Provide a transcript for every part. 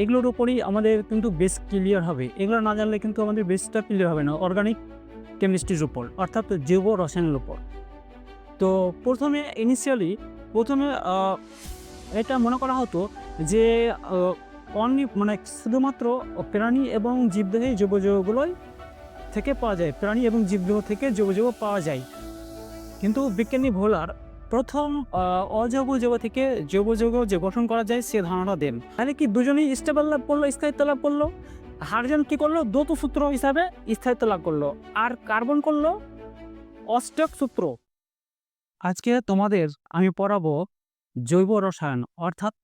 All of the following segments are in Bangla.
এগুলোর উপরেই আমাদের কিন্তু বেস ক্লিয়ার হবে। এগুলো না জানলে কিন্তু আমাদের বেসটা ক্লিয়ার হবে না অর্গানিক কেমিস্ট্রির উপর, অর্থাৎ জৈব রসায়নের উপর। তো প্রথমে ইনিশিয়ালি প্রথমে এটা মনে করা হতো যে অনলি মানে শুধুমাত্র প্রাণী এবং জীবদেহে জৈব যৌগগুলোই থেকে পাওয়া যায়, প্রাণী এবং জীবদেহ থেকে জৈব যৌগ পাওয়া যায়। কিন্তু বিজ্ঞানী ভোলার প্রথম অজৈব যৌগ থেকে জৈব যৌগ যে গঠন করা যায় সে ধারণা দেন। তাহলে কি দুজনেই স্টেবল লাভ করল, স্থায়িত্ব লাভ করল? হাইড্রোজেন কি করল? দ্বৈত সূত্র হিসাবে স্থায়িত্ব লাভ করল। আর কার্বন করল? অষ্টক সূত্র। আজকে তোমাদের আমি পড়াবো জৈব রসায়ন, অর্থাৎ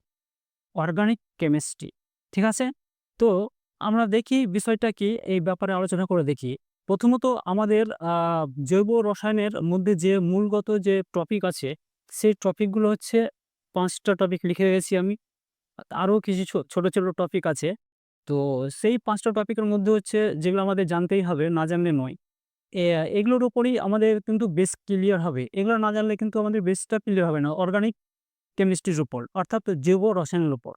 অর্গানিক কেমিস্ট্রি ঠিক আছে? তো আমরা দেখি বিষয়টা কি, এই ব্যাপারে আলোচনা করে দেখি। প্রথমত আমাদের জৈব রসায়নের মধ্যে যে মূলগত যে টপিক আছে, সেই টপিকগুলো হচ্ছে পাঁচটা টপিক লিখে রেখেছি আমি। আরও কিছু ছোট ছোট টপিক আছে। তো সেই পাঁচটা টপিকের মধ্যে হচ্ছে যেগুলো আমাদের জানতেই হবে, না জানলে নয়। এগুলোর উপরেই আমাদের কিন্তু বেস ক্লিয়ার হবে। এগুলো না জানলে কিন্তু আমাদের বেসটা ক্লিয়ার হবে না অর্গানিক কেমিস্ট্রির উপর, অর্থাৎ জৈব রসায়নের উপর।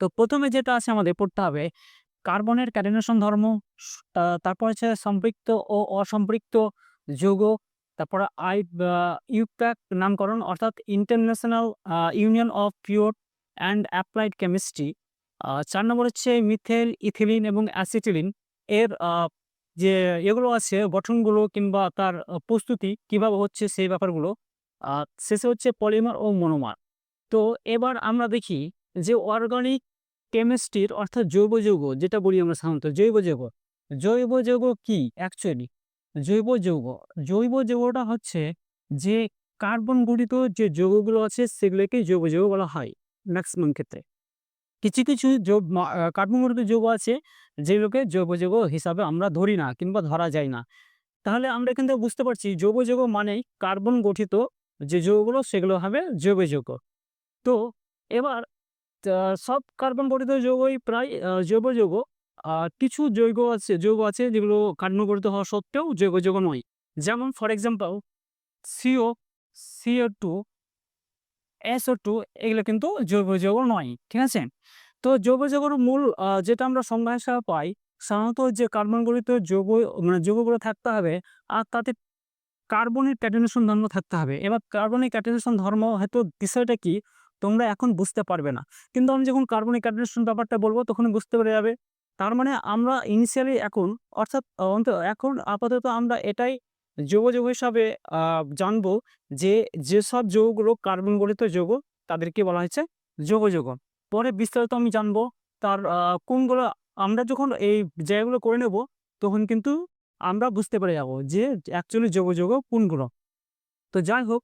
তো প্রথমে যেটা আছে আমাদের পড়তে হবে কার্বনের ক্যাটেনেশন ধর্ম তারপর হচ্ছে সম্পৃক্ত ও অসম্পৃক্ত যৌগ, তারপরে আই ইউপ্যাক নামকরণ অর্থাৎ international union of pure and applied chemistry. চার নম্বর হচ্ছে মিথেল, ইথিলিন এবং অ্যাসিটিলিন। এর যে এগুলো আছে, গঠনগুলো কিংবা তার প্রস্তুতি কীভাবে হচ্ছে সেই ব্যাপারগুলো শেষে হচ্ছে পলিমার ও মনোমার। তো এবার আমরা দেখি যে অর্গানিক কেমিস্ট্রির অর্থাৎ জৈব যৌগ, যেটা বলি আমরা সাধারণত, জৈব যৌগ। জৈব যৌগ কি? অ্যাকচুয়ালি জৈব যৌগ। জৈব যৌগটা হচ্ছে যে কার্বন গঠিত যে যৌগগুলো আছে, সেগুলোকে জৈব যৌগ বলা হয় ম্যাক্সিমাম ক্ষেত্রে। কিছু কিছু কার্বন গঠিত যৌগ আছে, যেগুলোকে জৈব যৌগ হিসাবে আমরা ধরি না কিংবা ধরা যায় না। তাহলে আমরা এখান থেকে বুঝতে পারছি জৈব যৌগ মানেই কার্বন গঠিত যে যৌগগুলো, সেগুলো হবে জৈব যৌগ। তো এবার সব কার্বন গঠিত যৌগই প্রায় জৈব যৌগ। আর কিছু যৌগ আছে যৌগ আছে যেগুলো কার্বন গঠিত হওয়া সত্ত্বেও জৈব যৌগ নয়। যেমন for example, CO CO two, SO two এগুলো কিন্তু জৈব যৌগ নয়, ঠিক আছে? তো জৈব যৌগের মূল যেটা আমরা সংজ্ঞা হিসাবে পাই, সাধারণত যে কার্বন গঠিত যৌগ মানে যৌগগুলো থাকতে হবে, আর তাতে কার্বনের ক্যাটেনেশন ধর্ম থাকতে হবে। এবার কার্বনিক ক্যাটেনেশন ধর্ম, হয়তো বিষয়টা কি? তোমরা এখন বুঝতে পারবে না। কিন্তু আমি যখন কার্বনিক ক্যাটেনেশন ব্যাপারটা বলব তখন বুঝতে পেরে যাবে। তার মানে আমরা ইনিশিয়ালি এখন, অর্থাৎ এখন আপাতত আমরা এটাই যৌগ যৌগ হিসাবে জানব যে, যেসব যৌগগুলো কার্বন গঠিত যৌগ, তাদেরকে বলা হয়েছে যৌগ পরে বিস্তারিত আমি জানব তার কোনগুলো আমরা যখন এই জায়গাগুলো করে নেব, তখন কিন্তু আমরা বুঝতে পেরে যাব যে অ্যাকচুয়ালি যোগ যোগ কোনগুলো। তো যাই হোক,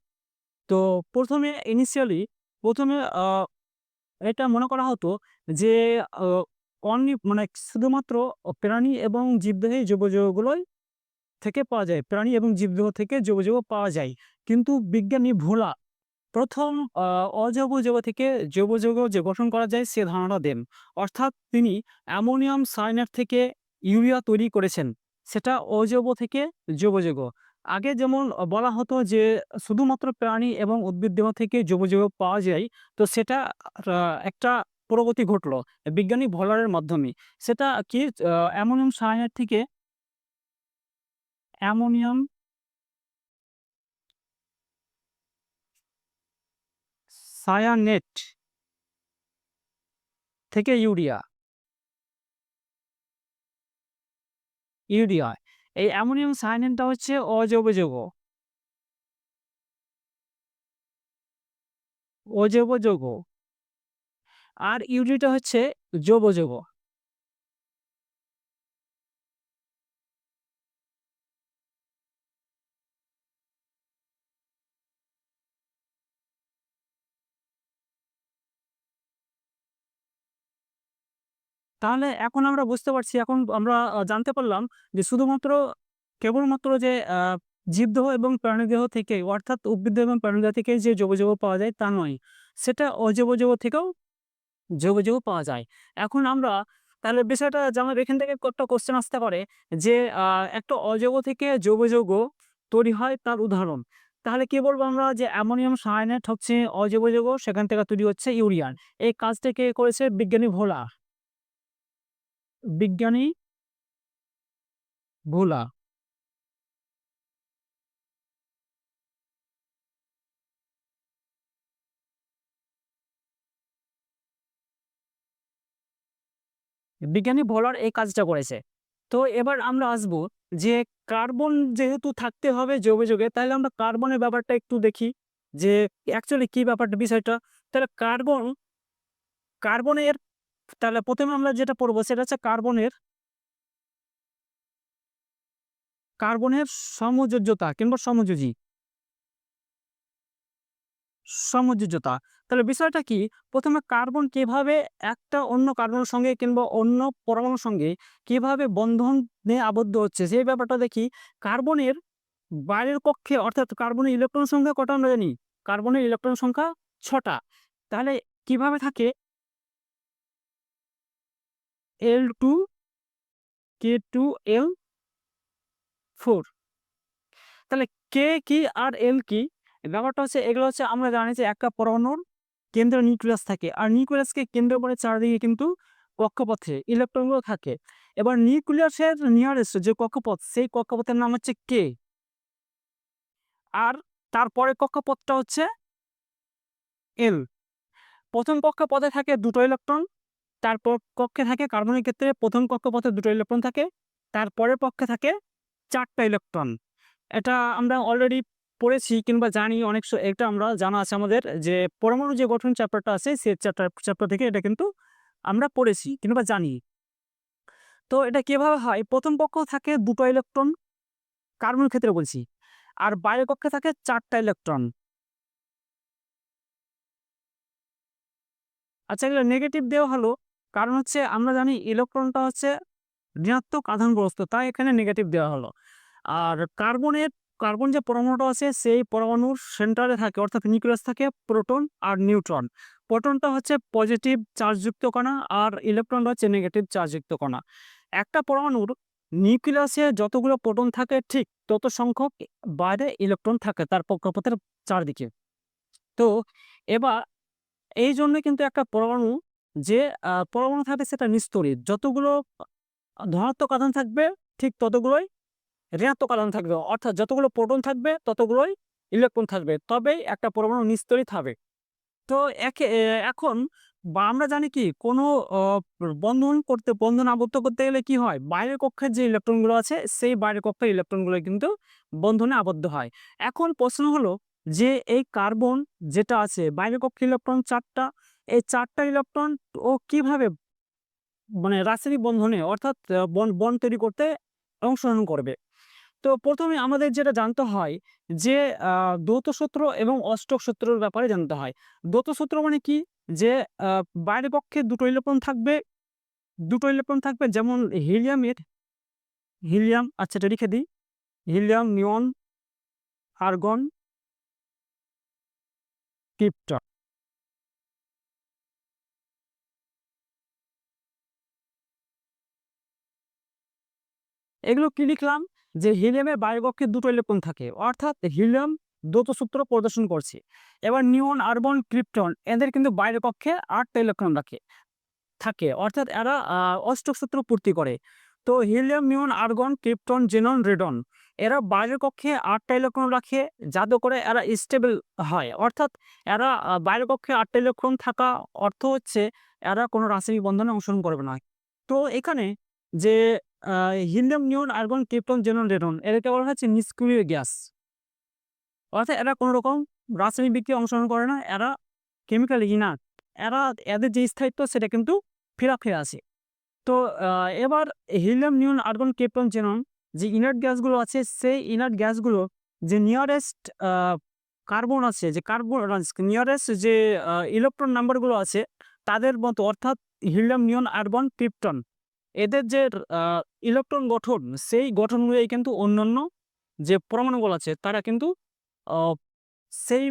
তো প্রথমে ইনিশিয়ালি প্রথমে আহ, এটা মনে করা হতো যে অনলি মানে শুধুমাত্র প্রাণী এবং জীবদেহে জৈব যৌগগুলোই থেকে পাওয়া যায়। প্রাণী এবং জীবদেহ থেকে জৈব যৌগ পাওয়া যায়। কিন্তু বিজ্ঞানী ভোলা প্রথম আহ, অজৈব থেকে জৈব যৌগ যে গঠন করা যায় সে ধারণা দেন। অর্থাৎ তিনি অ্যামোনিয়াম সায়ানাইড থেকে ইউরিয়া তৈরি করেছেন। সেটা অজৈব থেকে জৈব যৌগ আগে যেমন বলা হতো যে, শুধুমাত্র প্রাণী এবং উদ্ভিদ দেহ থেকে জৈব পাওয়া যায়, তো সেটা একটা প্রগতি ঘটলো, বিজ্ঞানী ভোলারের মাধ্যমে। সেটা কি অ্যামোনিয়াম সায়ানাইড থেকে অ্যামোনিয়াম সায়ানেট থেকে ইউরিয়া। ইউরিয়া। এই অ্যামোনিয়াম সায়ানেটটা হচ্ছে অজৈব যৌগ অজৈব যৌগ আর ইউরিয়াটা হচ্ছে জৈব যৌগ তাহলে এখন আমরা বুঝতে পারছি, এখন আমরা জানতে পারলাম যে শুধুমাত্র কেবলমাত্র যে জীবদেহ এবং প্রাণীদেহ থেকে অর্থাৎ উদ্ভিদ এবং প্রাণীদেহ থেকে যে জৈব যৌগ পাওয়া যায় তা নয়, সেটা অজৈব থেকেও জৈব পাওয়া যায়। এখন আমরা তাহলে বিষয়টা যেমন এখান থেকে একটা কোশ্চেন আসতে পারে যে একটা অজৈব থেকে জৈব তৈরি হয় তার উদাহরণ। তাহলে কি বলব আমরা যে অ্যামোনিয়াম, সায়ানাইড হচ্ছে অজৈব সেখান থেকে তৈরি হচ্ছে ইউরিয়ান। এই কাজটা কে করেছে? বিজ্ঞানী ভোলা বিজ্ঞানী ভোলা। বিজ্ঞানী ভোলার এই কাজটা করেছে। তো এবার আমরা আসব যে কার্বন যেহেতু থাকতে হবে যৌগে তাহলে আমরা কার্বনের ব্যাপারটা একটু দেখি যে অ্যাকচুয়ালি কি ব্যাপারটা, বিষয়টা। তাহলে কার্বন, কার্বনের তাহলে প্রথমে আমরা যেটা পড়ব সেটা হচ্ছে কার্বনের কার্বনের সমযোজ্যতা কিংবা সমযোজী। সমযোজ্যতা। তাহলে বিষয়টা কি? প্রথমে কার্বন কীভাবে একটা অন্য কার্বনের সঙ্গে কিংবা অন্য পরমাণুর সঙ্গে কীভাবে বন্ধনে আবদ্ধ হচ্ছে, সেই ব্যাপারটা দেখি। কার্বনের বাইরের কক্ষে, অর্থাৎ কার্বনের ইলেকট্রন সংখ্যা কটা আমরা জানি? কার্বনের ইলেকট্রন সংখ্যা ছটা। তাহলে কীভাবে থাকে? L two K two L four তাহলে কে কি আর এল কি? ব্যাপারটা হচ্ছে এগুলো হচ্ছে আমরা জানি যে একটা পরমাণুর কেন্দ্র নিউক্লিয়াস থাকে, আর নিউক্লিয়াসকে কেন্দ্র করে চারদিকে কিন্তু কক্ষপথে, ইলেকট্রনগুলো থাকে। এবার নিউক্লিয়াসের নিয়ারেস্ট যে কক্ষপথ, সেই কক্ষপথের নাম হচ্ছে কে আর তারপরে কক্ষপথটা হচ্ছে এল প্রথম কক্ষপথে থাকে দুটো ইলেকট্রন তারপর কক্ষে থাকে কার্বনের ক্ষেত্রে প্রথম কক্ষপথে দুটো ইলেকট্রন থাকে তারপরের পক্ষে থাকে চারটা ইলেকট্রন এটা আমরা অলরেডি পড়েছি কিংবা জানি, অনেক স- এটা আমরা, জানা আছে আমাদের যে পরমাণু যে গঠন চ্যাপ্টারটা আছে সেই চ্যাপ্টার চ্যাপ্টার থেকে এটা কিন্তু আমরা পড়েছি কিংবা জানি। তো এটা কীভাবে হয়? প্রথম পক্ষ থাকে দুটো ইলেকট্রন কার্বনের ক্ষেত্রে বলছি, আর বাইরের কক্ষে থাকে চারটা ইলেকট্রন আচ্ছা এগুলো নেগেটিভ দেওয়া হলো। কারণ হচ্ছে আমরা জানি ইলেকট্রনটা হচ্ছে ঋণাত্মক আধানগ্রস্ত তাই এখানে নেগেটিভ দেওয়া হলো। আর কার্বনের, কার্বন যে পরমাণুটা আছে, সেই পরমাণুর সেন্টারে থাকে, অর্থাৎ নিউক্লিয়াস থাকে প্রোটন আর নিউট্রন। প্রোটনটা হচ্ছে পজিটিভ চার্জযুক্ত কণা আর ইলেকট্রনটা হচ্ছে নেগেটিভ চার্জযুক্ত কণা। একটা পরমাণুর নিউক্লিয়াসে যতগুলো প্রোটন থাকে, ঠিক তত সংখ্যক বাইরে ইলেকট্রন থাকে তার কক্ষপথের চারদিকে। তো এবার এই জন্য কিন্তু একটা পরমাণু যে পরমাণু থাকবে সেটা নিস্তরিত যতগুলো ধনাত্মক আধান থাকবে, ঠিক ততগুলোই ঋণাত্মক আধান থাকবে। অর্থাৎ যতগুলো প্রোটন থাকবে, ততগুলোই ইলেকট্রন থাকবে। তবেই একটা পরমাণু নিস্তরিত হবে। তো একে এখন আমরা জানি কি, কোনো বন্ধন করতে, বন্ধন আবদ্ধ করতে গেলে কি হয়? বাইরের কক্ষের যে ইলেকট্রনগুলো আছে, সেই বাইরের কক্ষের ইলেকট্রনগুলো কিন্তু বন্ধনে আবদ্ধ হয়। এখন প্রশ্ন হলো যে, এই কার্বন যেটা আছে, বাইরের কক্ষে ইলেকট্রন চারটা এই চারটা ইলেকট্রন ও কীভাবে মানে রাসায়নিক বন্ধনে অর্থাৎ বন বন তৈরি করতে অংশগ্রহণ করবে? তো প্রথমে আমাদের যেটা জানতে হয় যে আহ, সূত্র এবং অষ্টক সূত্রের ব্যাপারে জানতে হয়। দ্বৈত সূত্র মানে কি? যে বাইরের পক্ষে দুটো ইলেকট্রন থাকবে দুটো ইলেকট্রন থাকবে যেমন হিলিয়ামের হিলিয়াম আচ্ছা এটা লিখে দিই হিলিয়াম নিয়ন আর্গন ক্রিপ্টন। এগুলো কি লিখলাম? যে হিলিয়ামের বাইরকক্ষে দুটো ইলেকট্রন থাকে। অর্থাৎ হিলিয়াম সূত্র প্রদর্শন করছে। এবার নিউন আর্বন ক্রিপ্টন এদের কিন্তু বাইরের কক্ষে আটটা ইলেকট্রন রাখে, থাকে। অর্থাৎ এরা অষ্টক সূত্র পূর্তি করে। তো helium neon argon, krypton, xenon, radon এরা বাইরের কক্ষে আটটা ইলেকট্রন রাখে, যাতে করে এরা স্টেবল হয়। অর্থাৎ এরা বাইরের কক্ষে আটটা ইলেকট্রন থাকা অর্থ হচ্ছে, এরা কোনো রাসায়নিক বন্ধনে অংশগ্রহণ করবে না। তো এখানে যে helium neon, argon, krypton xenon এদেরকে বলা হচ্ছে নিষ্ক্রিয় গ্যাস অর্থাৎ এরা কোনো রকম রাসায়নিক বিক্রিয়া অংশগ্রহণ করে না, এরা কেমিক্যাল ইনার্ট এরা এদের যে স্থায়িত্ব সেটা কিন্তু ফেরা ফিরে আসে তো এবার helium neon, argon, krypton xenon যে ইনার্ট গ্যাসগুলো আছে, সেই ইনার্ট গ্যাসগুলো যে নিয়ারেস্ট কার্বন আছে, যে কার্বন নিয়ারেস্ট যে ইলেকট্রন নাম্বারগুলো আছে, তাদের মতো অর্থাৎ হিলিয়াম নিয়ন আর্গন, ক্রিপ্টন এদের যে ইলেকট্রন গঠন, সেই গঠন অনুযায়ী কিন্তু অন্যান্য যে পরমাণুগুলো আছে, তারা কিন্তু সেই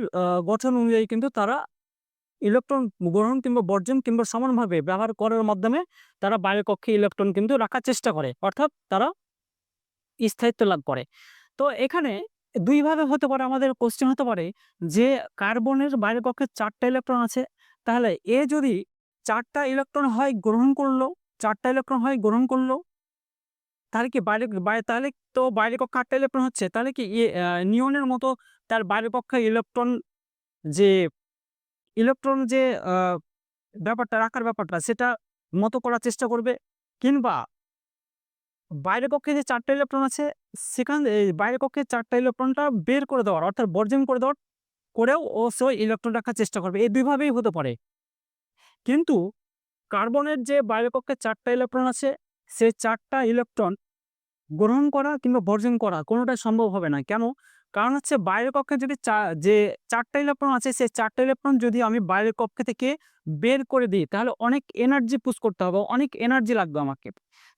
গঠন অনুযায়ী কিন্তু তারা ইলেকট্রন গ্রহণ কিংবা বর্জন কিংবা সমানভাবে ব্যবহার করার মাধ্যমে তারা বাইরের কক্ষে ইলেকট্রন কিন্তু রাখার চেষ্টা করে, অর্থাৎ তারা স্থায়িত্ব লাভ করে। তো এখানে দুইভাবে হতে পারে, আমাদের কোশ্চেন হতে পারে যে কার্বনের বাইরের কক্ষে চারটা ইলেকট্রন আছে, তাহলে এ যদি চারটা ইলেকট্রন হয় গ্রহণ করল চারটা ইলেকট্রন হয়, গ্রহণ করল। তাহলে কি বাইরে বাইরে তাহলে তো বাইরের কক্ষে আটটা ইলেকট্রন হচ্ছে। তাহলে কি নিয়নের মতো তার বাইরের কক্ষে ইলেকট্রন যে ইলেকট্রন যে ব্যাপারটা, রাখার ব্যাপারটা, সেটা মতো করার চেষ্টা করবে। কিংবা বাইরের কক্ষে যে চারটা ইলেকট্রন আছে, সেখান এই বাইরের কক্ষে চারটা ইলেকট্রনটা বের করে দেওয়ার, অর্থাৎ বর্জন করে দেওয়ার, করেও ও সে ইলেকট্রন রাখার চেষ্টা করবে। এই দুইভাবেই হতে পারে। কিন্তু কার্বনের যে বাইরের কক্ষে চারটা ইলেকট্রন আছে সেই চারটা ইলেকট্রন গ্রহণ করা কিংবা বর্জন করা কোনোটাই সম্ভব হবে না। কেন? কারণ হচ্ছে বাইরের কক্ষে যদি যে চারটা ইলেকট্রন আছে সেই চারটা ইলেকট্রন যদি আমি বাইরের কক্ষে থেকে বের করে দিই, তাহলে অনেক এনার্জি পুশ করতে হবে, অনেক এনার্জি লাগবে আমাকে।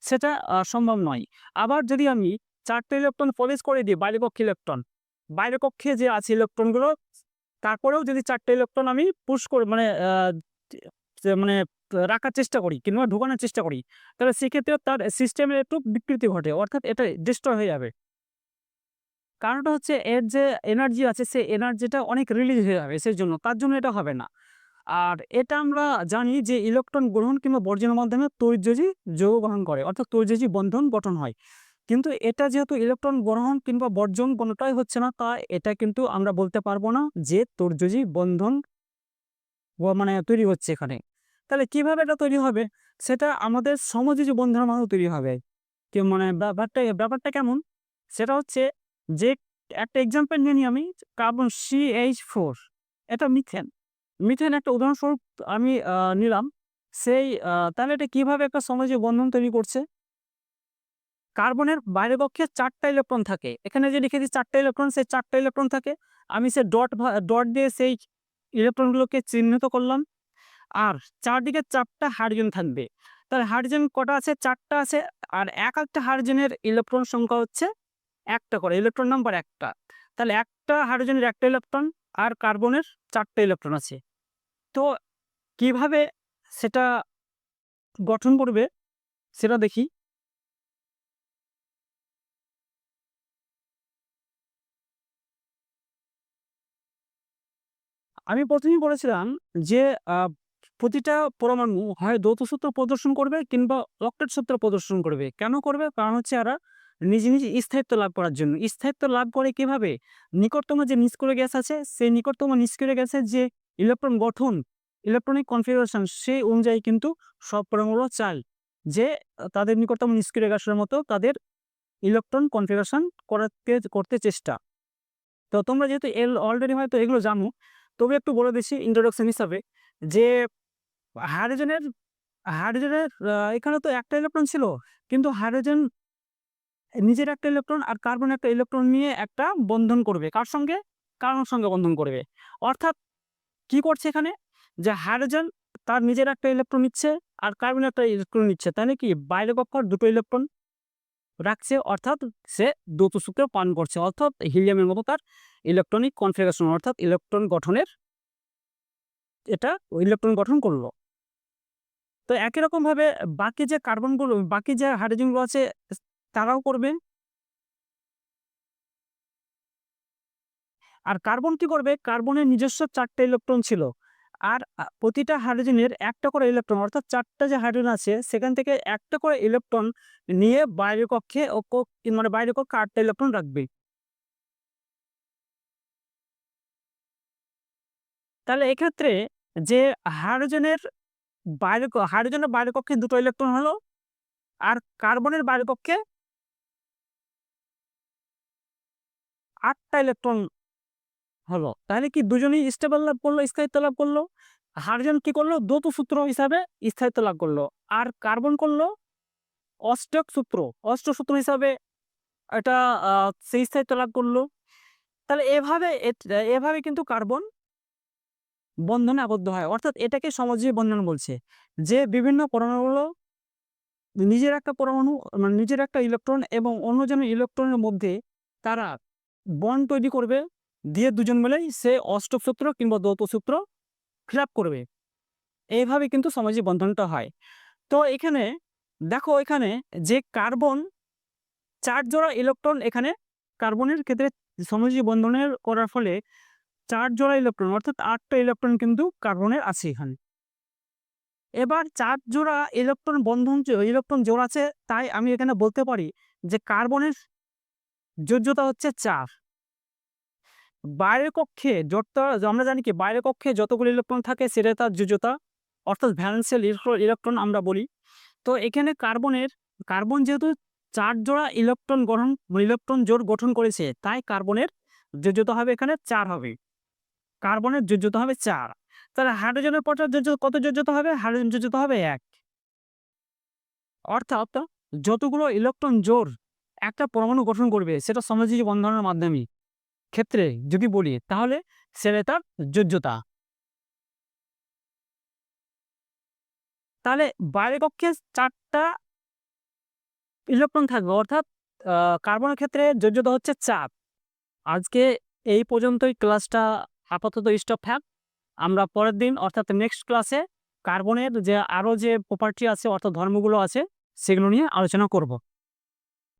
সেটা সম্ভব নয়। আবার যদি আমি চারটা ইলেকট্রন প্রবেশ করে দিই বাইরের কক্ষে ইলেকট্রন বাইরের কক্ষে যে আছে ইলেকট্রনগুলো, তারপরেও যদি চারটে ইলেকট্রন আমি পুশ করে মানে মানে রাখার চেষ্টা করি কিংবা ঢুকানোর চেষ্টা করি। তাহলে সেক্ষেত্রে তার সিস্টেমের একটু বিকৃতি ঘটে, অর্থাৎ এটা ডিস্ট্রয় হয়ে যাবে। কারণটা হচ্ছে এর যে এনার্জি আছে, সেই এনার্জিটা অনেক রিলিজ হয়ে যাবে সেই জন্য তার জন্য এটা হবে না। আর এটা আমরা জানি যে ইলেকট্রন গ্রহণ কিংবা বর্জনের মাধ্যমে তৈর্যজি যৌগ গ্রহণ করে, অর্থাৎ তৈর্যজি বন্ধন গঠন হয়। কিন্তু এটা যেহেতু ইলেকট্রন গ্রহণ কিংবা বর্জন কোনোটাই হচ্ছে না, তা এটা কিন্তু আমরা বলতে পারব না যে তৈর্যজি বন্ধন মানে তৈরি হচ্ছে এখানে। তাহলে কীভাবে এটা তৈরি হবে? সেটা আমাদের সমযোজী বন্ধনের মাধ্যমে তৈরি হবে। কি মানে ব্যাপারটা ব্যাপারটা কেমন? সেটা হচ্ছে যে, একটা এক্সাম্পল নিয়ে নিই আমি কার্বন সি এইচ ফোর এটা মিথেন মিথেন একটা উদাহরণস্বরূপ আমি নিলাম। সেই তাহলে এটা কীভাবে একটা সমাজে বন্ধন তৈরি করছে? কার্বনের বাইরের পক্ষে চারটা ইলেকট্রন থাকে। এখানে যে লিখেছি চারটা ইলেকট্রন সেই চারটা ইলেকট্রন থাকে। আমি সে ডট ডট দিয়ে সেই ইলেকট্রনগুলোকে চিহ্নিত করলাম। আর চারদিকে চারটা হাইড্রোজেন থাকবে। তাহলে হাইড্রোজেন কটা আছে? চারটা আছে। আর এক একটা হাইড্রোজেনের ইলেকট্রন সংখ্যা হচ্ছে একটা করে। ইলেকট্রন নাম্বার একটা। তাহলে একটা হাইড্রোজেনের একটা ইলেকট্রন আর কার্বনের চারটা ইলেকট্রন আছে। তো কীভাবে সেটা গঠন করবে? সেটা দেখি। আমি প্রথমেই বলেছিলাম যে প্রতিটা পরমাণু হয় দ্বৈত সূত্র প্রদর্শন করবে কিংবা অক্টেট সূত্র প্রদর্শন করবে। কেন করবে? কারণ হচ্ছে এরা নিজে নিজে স্থায়িত্ব লাভ করার জন্য। স্থায়িত্ব লাভ করে কীভাবে? নিকটতম যে নিষ্ক্রিয় গ্যাস আছে, সেই নিকটতম নিষ্ক্রিয় গ্যাসের যে ইলেকট্রন গঠন, ইলেকট্রনিক কনফিগারেশন, সেই অনুযায়ী কিন্তু সব পরমাণু চাল যে, তাদের নিকটতম নিষ্ক্রিয় গ্যাসের মতো তাদের ইলেকট্রন কনফিগারেশন করাতে, করতে চেষ্টা। তো তোমরা যেহেতু এল, অলরেডি হয়তো এগুলো জানো তবে একটু বলে দিচ্ছি ইন্ট্রোডাকশন হিসাবে যে হাইড্রোজেনের হাইড্রোজেনের এখানে তো একটা ইলেকট্রন ছিল, কিন্তু হাইড্রোজেন নিজের একটা ইলেকট্রন আর কার্বন একটা ইলেকট্রন নিয়ে একটা বন্ধন করবে। কার সঙ্গে? কার্বন সঙ্গে বন্ধন করবে। অর্থাৎ কি করছে এখানে? যে হাইড্রোজেন তার নিজের একটা ইলেকট্রন নিচ্ছে আর কার্বন একটা ইলেকট্রন নিচ্ছে। তাহলে কি বাইরে কক্ষর দুটো ইলেকট্রন রাখছে, অর্থাৎ সে দ্বৈত সূত্রে পান করছে, অর্থাৎ হিলিয়ামের মতো তার ইলেকট্রনিক কনফিগারেশন অর্থাৎ ইলেকট্রন গঠনের এটা ইলেকট্রন গঠন করল। তো একই রকমভাবে বাকি যে কার্বনগুলো বাকি যে হাইড্রোজেনগুলো আছে, তারাও করবে। আর কার্বন কি করবে? কার্বনের নিজস্ব চারটে ইলেকট্রন ছিল। আর প্রতিটা হাইড্রোজেনের একটা করে ইলেকট্রন, অর্থাৎ চারটা যে হাইড্রোজেন আছে, সেখান থেকে একটা করে ইলেকট্রন নিয়ে বাইরের কক্ষে ও মানে বাইরের কক্ষে আটটা ইলেকট্রন রাখবে। তাহলে এক্ষেত্রে যে হাইড্রোজেনের বাইরে হাইড্রোজেনের বাইরের কক্ষে দুটো ইলেকট্রন হলো, আর কার্বনের বাইরের কক্ষে আটটা ইলেকট্রন হলো। তাহলে কি দুজনেই স্টেবল লাভ করল, স্থায়িত্ব লাভ করল? হাইড্রোজেন কি করল? দ্বৈত সূত্র হিসাবে স্থায়িত্ব লাভ করল। আর কার্বন করল? অষ্টক সূত্র। অষ্ট সূত্র হিসাবে এটা সেই স্থায়িত্ব লাভ করল। তাহলে এভাবে এভাবে কিন্তু কার্বন বন্ধনে আবদ্ধ হয়। অর্থাৎ এটাকে সমাজীয় বন্ধন বলছে। যে বিভিন্ন পরমাণুগুলো নিজের একটা পরমাণু মানে নিজের একটা ইলেকট্রন এবং অন্যজনের ইলেকট্রনের মধ্যে তারা বন্ড তৈরি করবে দিয়ে দুজন মিলেই সে অষ্টক সূত্র কিংবা দ্বৈত সূত্র ফিল করবে। এইভাবে কিন্তু সমাজী বন্ধনটা হয়। তো এখানে দেখো এখানে যে কার্বন, চার জোড়া ইলেকট্রন এখানে কার্বনের ক্ষেত্রে সমাজী বন্ধনের করার ফলে চার জোড়া ইলেকট্রন অর্থাৎ আটটা ইলেকট্রন কিন্তু কার্বনের আছে এখানে। এবার চার জোড়া ইলেকট্রন বন্ধন ইলেকট্রন জোড়া আছে, তাই আমি এখানে বলতে পারি যে কার্বনের যোজ্যতা হচ্ছে চার। বাইরের কক্ষে যত আমরা জানি কি বাইরের কক্ষে যতগুলো ইলেকট্রন থাকে সেটা তার যোজ্যতা, অর্থাৎ ভ্যালেন্সিয়াল ইলেকট্রন আমরা বলি। তো এখানে কার্বনের কার্বন যেহেতু চার জোড়া ইলেকট্রন গঠন ইলেকট্রন জোর গঠন করেছে, তাই কার্বনের যোজ্যতা হবে এখানে চার হবে। কার্বনের যোজ্যতা হবে চার। তাহলে হাইড্রোজেনের পটার যোজ্য, কত যোজ্যতা হবে? হাইড্রোজেন যোজ্যতা হবে এক। অর্থাৎ যতগুলো ইলেকট্রন জোর একটা পরমাণু গঠন করবে, সেটা সমযোজী বন্ধনের মাধ্যমে। ক্ষেত্রে যদি বলি, তাহলে সেটা তার যোজ্যতা তাহলে বাইরের কক্ষে চারটা ইলেকট্রন থাকবে, অর্থাৎ কার্বনের ক্ষেত্রে যোজ্যতা হচ্ছে চাপ আজকে এই পর্যন্তই ক্লাসটা, আপাতত স্টপ থাক। আমরা পরের দিন, অর্থাৎ নেক্সট ক্লাসে কার্বনের যে আরও যে প্রপার্টি আছে, অর্থাৎ ধর্মগুলো আছে, সেগুলো নিয়ে আলোচনা করব।